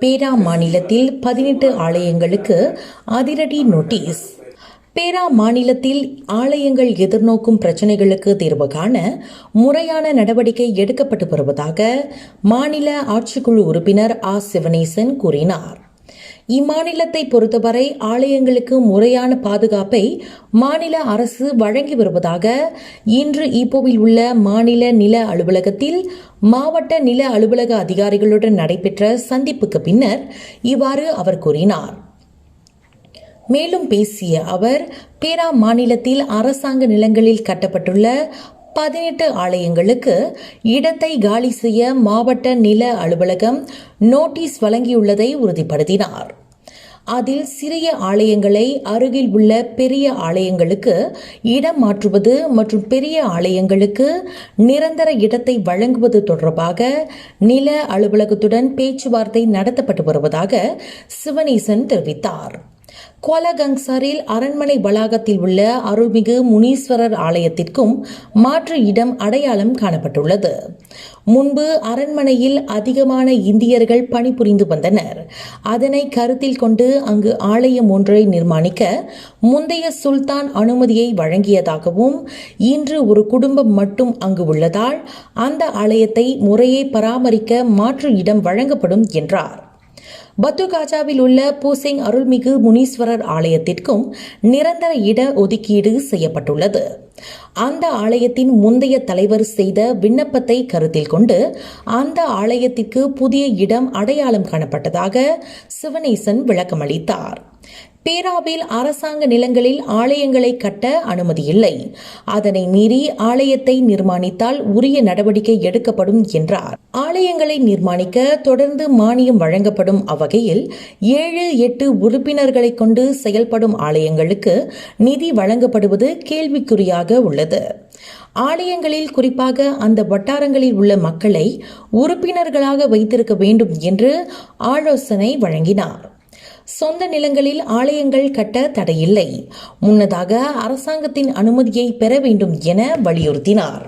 பேரா மாநிலத்தில் பதினெட்டு ஆலயங்களுக்கு அதிரடி நோட்டீஸ். பேரா மாநிலத்தில் ஆலயங்கள் எதிர்நோக்கும் பிரச்சினைகளுக்கு தீர்வு காண முறையான நடவடிக்கை எடுக்கப்பட்டு வருவதாக மாநில ஆட்சிக்குழு உறுப்பினர் ஆ சிவனேசன் கூறினார். இம்மாநிலத்தை பொறுத்தவரை ஆலயங்களுக்கு முறையான பாதுகாப்பை மாநில அரசு வழங்கி வருவதாக இன்று ஈப்போவில் உள்ள மாநில நில அலுவலகத்தில் மாவட்ட நில அலுவலக அதிகாரிகளுடன் நடைபெற்ற சந்திப்புக்கு பின்னர் இவ்வாறு அவர் கூறினார். மேலும் பேசிய அவர் பேரா மாநிலத்தில் அரசாங்க நிலங்களில் கட்டப்பட்டுள்ள பதினெட்டு ஆலயங்களுக்கு இடத்தை காலி செய்ய மாவட்ட நில அலுவலகம் நோட்டீஸ் வழங்கியுள்ளதை உறுதிப்படுத்தினார். அதில் சிறிய ஆலயங்களை அருகில் உள்ள பெரிய ஆலயங்களுக்கு இடம் மாற்றுவது மற்றும் பெரிய ஆலயங்களுக்கு நிரந்தர இடத்தை வழங்குவது தொடர்பாக நில அலுவலகத்துடன் பேச்சுவார்த்தை நடத்தப்பட்டு வருவதாக சிவனேசன் தெரிவித்தார். கோலகங்சாரில் அரண்மனை வளாகத்தில் உள்ள அருள்மிகு முனீஸ்வரர் ஆலயத்திற்கும் மாற்று இடம் அடையாளம் காணப்பட்டுள்ளது. முன்பு அரண்மனையில் அதிகமான இந்தியர்கள் பணிபுரிந்து வந்தனர். அதனை கருத்தில் கொண்டு அங்கு ஆலயம் ஒன்றை நிர்மாணிக்க முந்தைய சுல்தான் அனுமதியை வழங்கியதாகவும் இன்று ஒரு குடும்பம் மட்டும் அங்கு உள்ளதால் அந்த ஆலயத்தை முறையே பராமரிக்க மாற்று இடம் வழங்கப்படும் என்றார். பத்துகாஜாவில் உள்ள பூசிங் அருள்மிகு முனீஸ்வரர் ஆலயத்திற்கும் நிரந்தர இட ஒதுக்கீடு செய்யப்பட்டுள்ளது. அந்த ஆலயத்தின் முந்தைய தலைவர் செய்த விண்ணப்பத்தை கருத்தில் கொண்டு அந்த ஆலயத்திற்கு புதிய இடம் அடையாளம் காணப்பட்டதாக சிவனேசன் விளக்கமளித்தார். பேராவில் அரசாங்க நிலங்களில் ஆலயங்களை கட்ட அனுமதி இல்லை அதனை மீறி ஆலயத்தை நிர்மாணித்தால் உரிய நடவடிக்கை எடுக்கப்படும் என்றார். ஆலயங்களை நிர்மாணிக்க தொடர்ந்து மானியம் வழங்கப்படும் அவ்வகையில் ஏழு எட்டு உறுப்பினர்களை கொண்டு செயல்படும் ஆலயங்களுக்கு நிதி வழங்கப்படுவது கேள்விக்குறியாக உள்ளது. ஆலயங்களில் குறிப்பாக அந்த வட்டாரங்களில் உள்ள மக்களை உறுப்பினர்களாக வைத்திருக்க வேண்டும் என்று ஆலோசனை வழங்கினார். சொந்த நிலங்களில் ஆலயங்கள் கட்ட தடையில்லை. முன்னதாக அரசாங்கத்தின் அனுமதியை பெற வேண்டும் என வலியுறுத்தினார்.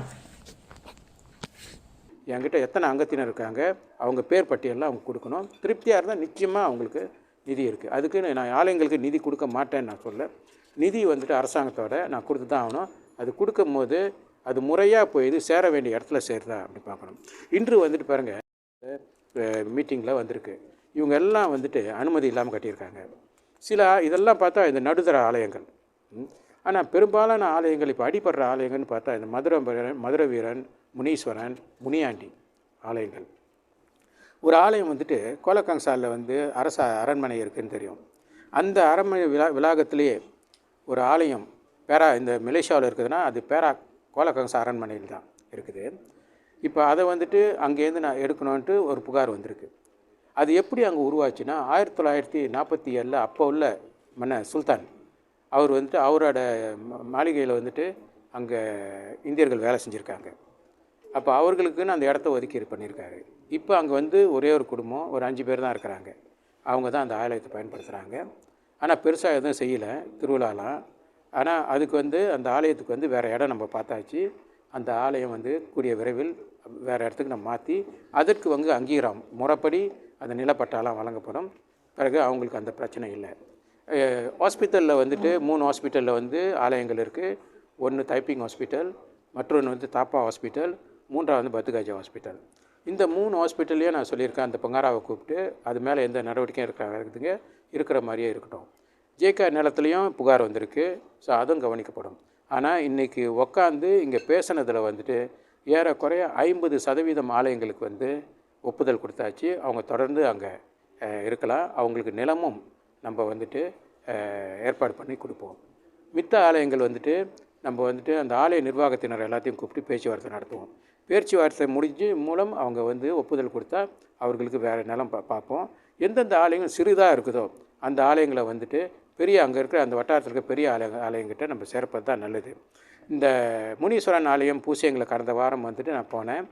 என்கிட்ட எத்தனை அங்கத்தினர் இருக்காங்க அவங்க பேர் பட்டியலில் அவங்க கொடுக்கணும். திருப்தியாக இருந்தால் நிச்சயமாக அவங்களுக்கு நிதி இருக்குது அதுக்கு நான் ஆலயங்களுக்கு நிதி கொடுக்க மாட்டேன்னு நான் சொல்ல நிதி வந்துட்டு அரசாங்கத்தோட நான் கொடுத்து தான் ஆகணும். அது கொடுக்கும் போது அது முறையாக போய் இது சேர வேண்டிய இடத்துல சேருதா அப்படி பார்க்கணும். இன்று வந்துட்டு பாருங்கள் மீட்டிங்கில் வந்திருக்கு. இவங்க எல்லாம் வந்துட்டு அனுமதி இல்லாமல் கட்டியிருக்காங்க. சில இதெல்லாம் பார்த்தா இந்த நடுத்தர ஆலயங்கள். ஆனால் பெரும்பாலான ஆலயங்கள் இப்போ அடிபடுற ஆலயங்கள்னு பார்த்தா இந்த மதுரை மதுரை வீரன் முனீஸ்வரன் முனியாண்டி ஆலயங்கள். ஒரு ஆலயம் வந்துட்டு கோலக்கங்சாலில் வந்து அரச அரண்மனை இருக்குதுன்னு தெரியும். அந்த அரண்மனை விழா விலாகத்திலேயே ஒரு ஆலயம் பேரா இந்த மலேசியாவில் இருக்குதுன்னா அது பேரா கோலக்கங்சா அரண்மனையில் தான் இருக்குது. இப்போ அதை வந்துட்டு அங்கேருந்து நான் எடுக்கணுன்ட்டு ஒரு புகார் வந்திருக்கு. அது எப்படி அங்கே உருவாச்சுன்னா ஆயிரத்தி தொள்ளாயிரத்தி நாற்பத்தி ஏழில் அப்போ உள்ள மன்ன சுல்தான். அவர் வந்துட்டு அவரோட மாளிகையில் வந்துட்டு அங்கே இந்தியர்கள் வேலை செஞ்சுருக்காங்க. அப்போ அவர்களுக்குன்னு அந்த இடத்த ஒதுக்கீடு பண்ணியிருக்காரு இப்போ அங்கே வந்து ஒரே ஒரு குடும்பம் ஒரு அஞ்சு பேர் தான் இருக்கிறாங்க. அவங்க தான் அந்த ஆலயத்தை பயன்படுத்துகிறாங்க ஆனால் பெருசாக எதுவும் செய்யலை திருவிழாலாம். ஆனால் அதுக்கு வந்து அந்த ஆலயத்துக்கு வந்து வேறு இடம் நம்ம பார்த்தாச்சு. அந்த ஆலயம் வந்து கூடிய விரைவில் வேறு இடத்துக்கு நம்ம மாற்றி அதற்கு வந்து அங்கீகாரம் முறைப்படி அந்த நிலப்பட்டாலாம் வழங்கப்படும் பிறகு அவங்களுக்கு அந்த பிரச்சனை இல்லை. ஹாஸ்பிட்டலில் வந்துட்டு மூணு ஹாஸ்பிட்டலில் வந்து ஆலயங்கள் இருக்குது ஒன்று தைப்பிங் ஹாஸ்பிட்டல் மற்றொன்று வந்து தாப்பா ஹாஸ்பிட்டல் மூன்றாவது வந்து பத்துகாஜா ஹாஸ்பிட்டல். இந்த மூணு ஹாஸ்பிட்டல்லையும் நான் சொல்லியிருக்கேன். அந்த பங்காராவை கூப்பிட்டு அது மேலே எந்த நடவடிக்கையும் இருக்கிற இருக்குதுங்க. இருக்கிற மாதிரியே இருக்கட்டும். ஜேகே நிலத்துலையும் புகார் வந்திருக்கு. ஸோ அதுவும் கவனிக்கப்படும். ஆனால் இன்றைக்கி உக்காந்து இங்கே பேசினதில் வந்துட்டு ஏறக்குறைய ஐம்பது சதவீதம் ஆலயங்களுக்கு வந்து ஒப்புதல் கொடுத்தாச்சு. அவங்க தொடர்ந்து அங்கே இருக்கலாம். அவங்களுக்கு நிலமும் நம்ம வந்துட்டு ஏற்பாடு பண்ணி கொடுப்போம். மித்த ஆலயங்கள் வந்துட்டு நம்ம வந்துட்டு அந்த ஆலய நிர்வாகத்தினர் எல்லாத்தையும் கூப்பிட்டு பேச்சுவார்த்தை நடத்துவோம். பேச்சுவார்த்தை முடிஞ்சு மூலம் அவங்க வந்து ஒப்புதல் கொடுத்தா அவர்களுக்கு வேறு நிலம் பா பார்ப்போம். எந்தெந்த ஆலயங்கள் சிறிதாக இருக்குதோ அந்த ஆலயங்களை வந்துட்டு பெரிய அங்கே இருக்கிற அந்த வட்டாரத்தில் இருக்க பெரிய ஆலய ஆலயங்கிட்ட நம்ம சேர்ப்பது தான் நல்லது. இந்த முனீஸ்வரன் ஆலயம் பூசியங்களை கடந்த வாரம் வந்துட்டு நான் போனேன்.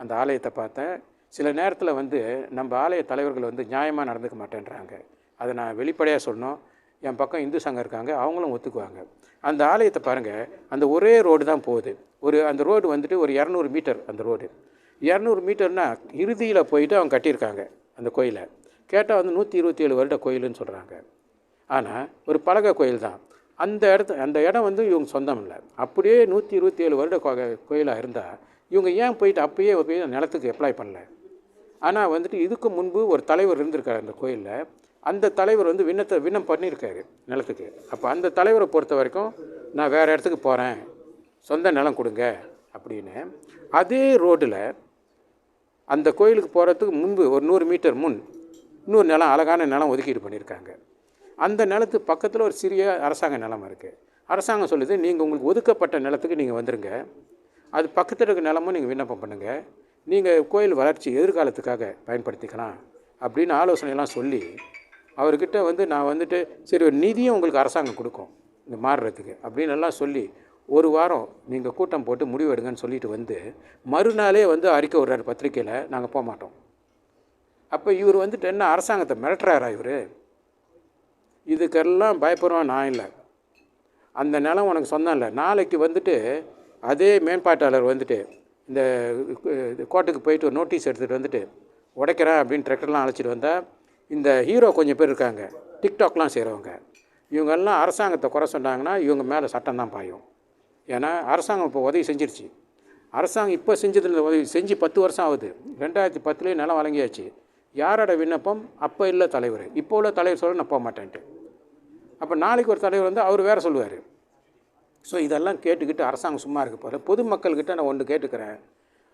அந்த ஆலயத்தை பார்த்தேன். சில நேரத்தில் வந்து நம்ம ஆலய தலைவர்கள் வந்து நியாயமாக நடந்துக்க மாட்டேன்றாங்க. அதை நான் வெளிப்படையாக சொல்லணும். என் பக்கம் இந்து சங்கம் இருக்காங்க அவங்களும் ஒத்துக்குவாங்க. அந்த ஆலயத்தை பாருங்கள் அந்த ஒரே ரோடு தான் போகுது. ஒரு அந்த ரோடு வந்துட்டு ஒரு இரநூறு மீட்டர் அந்த ரோடு. இரநூறு மீட்டர்னால் இறுதியில் போயிட்டு அவங்க கட்டியிருக்காங்க அந்த கோயிலை. கேட்டால் வந்து நூற்றி இருபத்தி ஏழு வருட கோயிலுன்னு சொல்கிறாங்க ஆனால் ஒரு பலகை கோயில் தான். அந்த இடத்து அந்த இடம் வந்து இவங்க சொந்தம் இல்லை. அப்படியே நூற்றி இருபத்தி ஏழு வருட கோயிலாக இருந்தால் இவங்க ஏன் போயிட்டு அப்பயே போய் நிலத்துக்கு அப்ளை பண்ணல? ஆனால் வந்துட்டு இதுக்கு முன்பு ஒரு தலைவர் இருந்திருக்காரு அந்த கோயிலில். அந்த தலைவர் வந்து விண்ணத்தை விண்ணம் பண்ணியிருக்காரு நிலத்துக்கு. அப்போ அந்த தலைவரை பொறுத்த வரைக்கும் நான் வேறு இடத்துக்கு போகிறேன் சொந்த நிலம் கொடுங்க அப்படின்னு. அதே ரோட்டில் அந்த கோயிலுக்கு போகிறதுக்கு முன்பு ஒரு நூறு மீட்டர் முன் இன்னொரு நிலம் அழகான நிலம் ஒதுக்கீடு பண்ணியிருக்காங்க. அந்த நிலத்து பக்கத்தில் ஒரு சிறிய அரசாங்க நிலம் இருக்குது அரசாங்கம் சொல்லுது நீங்கள் உங்களுக்கு ஒதுக்கப்பட்ட நிலத்துக்கு நீங்கள் வந்துடுங்க அது பக்கத்தில் இருக்க நிலமும் நீங்கள் விண்ணப்பம் பண்ணுங்கள் நீங்கள் கோயில் வளர்ச்சி எதிர்காலத்துக்காக பயன்படுத்திக்கலாம் அப்படின்னு ஆலோசனைலாம் சொல்லி அவர்கிட்ட வந்து நான் வந்துட்டு சரி ஒரு நிதியும் உங்களுக்கு அரசாங்கம் கொடுக்கும் இந்த மாறுறதுக்கு அப்படின்னு எல்லாம் சொல்லி ஒரு வாரம் நீங்கள் கூட்டம் போட்டு முடிவு எடுங்கன்னு சொல்லிட்டு வந்து மறுநாளே வந்து அறிக்கை விடுறாரு பத்திரிக்கையில் நாங்கள் போக மாட்டோம். அப்போ இவர் வந்துட்டு என்ன அரசாங்கத்தை மிரட்டுறாரா இவர்? இதுக்கெல்லாம் பயப்படுறோம் நான் இல்லை. அந்த நிலம் உனக்கு சொந்தம் இல்லை நாளைக்கு வந்துட்டு அதே மேம்பாட்டாளர் வந்துட்டு இந்த இது கோர்ட்டுக்கு போயிட்டு ஒரு நோட்டீஸ் எடுத்துகிட்டு வந்துட்டு உடைக்கிறேன் அப்படின்னு டிராக்டர்லாம் அழைச்சிட்டு வந்தால் இந்த ஹீரோ கொஞ்சம் பேர் இருக்காங்க டிக்டாக்லாம் செய்கிறவங்க இவங்கெல்லாம் அரசாங்கத்தை குறை சொன்னாங்கன்னா இவங்க மேலே சட்டம் தான் பாயும். ஏன்னா அரசாங்கம் இப்போ உதவி செஞ்சிருச்சு. அரசாங்கம் இப்போ செஞ்சதில் உதவி செஞ்சு பத்து வருஷம் ஆகுது. ரெண்டாயிரத்தி பத்துலேயே நிலம் வழங்கியாச்சு. யாரோட விண்ணப்பம்? அப்போ இல்லை தலைவர். இப்போ உள்ள தலைவர் சொல்ல நான் போக மாட்டேன்ட்டு. அப்போ நாளைக்கு ஒரு தலைவர் வந்து அவர் வேறு சொல்லுவார். ஸோ இதெல்லாம் கேட்டுக்கிட்டு அரசாங்கம் சும்மா இருக்க போகிற பொதுமக்கள்கிட்ட நான் ஒன்று கேட்டுக்கிறேன்.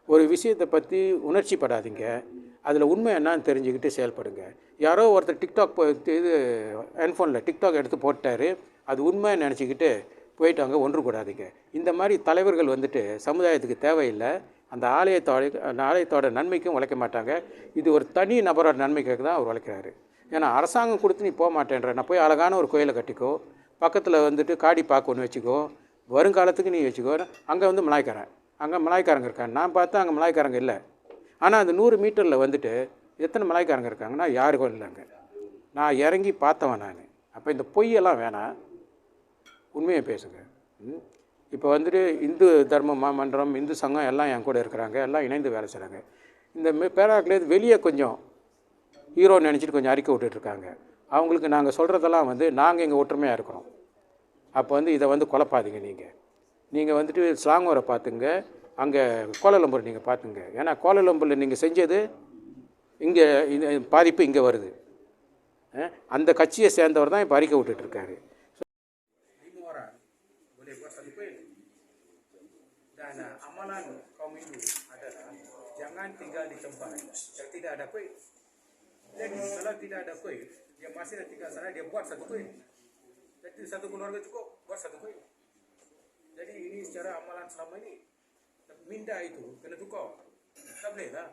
ஒரு விஷயத்தை பற்றி உணர்ச்சி படாதீங்க அதில் உண்மை என்னன்னு தெரிஞ்சுக்கிட்டு செயல்படுங்க. யாரோ ஒருத்தர் டிக்டாக் இது ஹென்ஃபோனில் டிக்டாக் எடுத்து போட்டார். அது உண்மையாக நினச்சிக்கிட்டு போயிட்டு அங்கே ஒன்று கூடாதீங்க இந்த மாதிரி தலைவர்கள் வந்துட்டு சமுதாயத்துக்கு தேவையில்லை. அந்த ஆலயத்தோட அந்த ஆலயத்தோட நன்மைக்கும் உழைக்க மாட்டாங்க. இது ஒரு தனி நபரோட நன்மைக்காக தான் அவர் உழைக்கிறாரு. ஏன்னா அரசாங்கம் கொடுத்து நீ போக மாட்டேன்ற நான் போய் அழகான ஒரு கோயிலை கட்டிக்கோ பக்கத்தில் வந்துட்டு காடி பாக்கு ஒன்று வச்சுக்கோ வருங்காலத்துக்கு நீ வச்சுக்கோ அங்கே வந்து மலாய்க்காரன். அங்கே மலாய்க்காரங்க இருக்காங்க. நான் பார்த்தா அங்கே மலாய்க்காரங்க இல்லை. ஆனால் அந்த நூறு மீட்டரில் வந்துட்டு எத்தனை மலாய்க்காரங்க இருக்காங்கன்னா யாருக்கும் இல்லைங்க. நான் இறங்கி பார்த்தவன் நான். அப்போ இந்த பொய்யெல்லாம் வேணாம் உண்மையை பேசுங்க. ம்? இப்போ வந்துட்டு இந்து தர்ம மாமன்றம் இந்து சங்கம் எல்லாம் என் கூட இருக்கிறாங்க. எல்லாம் இணைந்து வேலை செய்கிறாங்க இந்த பேராக்லேருந்து வெளியே கொஞ்சம் ஹீரோ நினச்சிட்டு கொஞ்சம் அறிக்கை விட்டுட்ருக்காங்க அவங்களுக்கு நாங்கள் சொல்கிறதெல்லாம் வந்து நாங்கள் இங்கே ஒற்றுமையாக இருக்கிறோம். அப்போ வந்து இதை வந்து குழப்பாதீங்க நீங்கள் நீங்கள் வந்துட்டு ஸ்லாங்கோரை பார்த்துங்க அங்கே கோலலம்பூர் நீங்கள் பார்த்துங்க. ஏன்னா கோலலம்பூரில் நீங்கள் செஞ்சது இங்கே இது பாதிப்பு இங்கே வருது. அந்த கட்சியை சேர்ந்தவர் தான் இப்போ அறிக்கை விட்டுட்ருக்காரு. Lima amalan kaum adalah jangan tinggal di tempat yang tidak ada. Jadi kalau tidak ada kuil, dia masih nak tinggal sana, dia buat satu kuil. Jadi satu keluarga cukup buat satu kuil. Jadi ini secara amalan selama ini minda itu kena tukar. Tak boleh lah.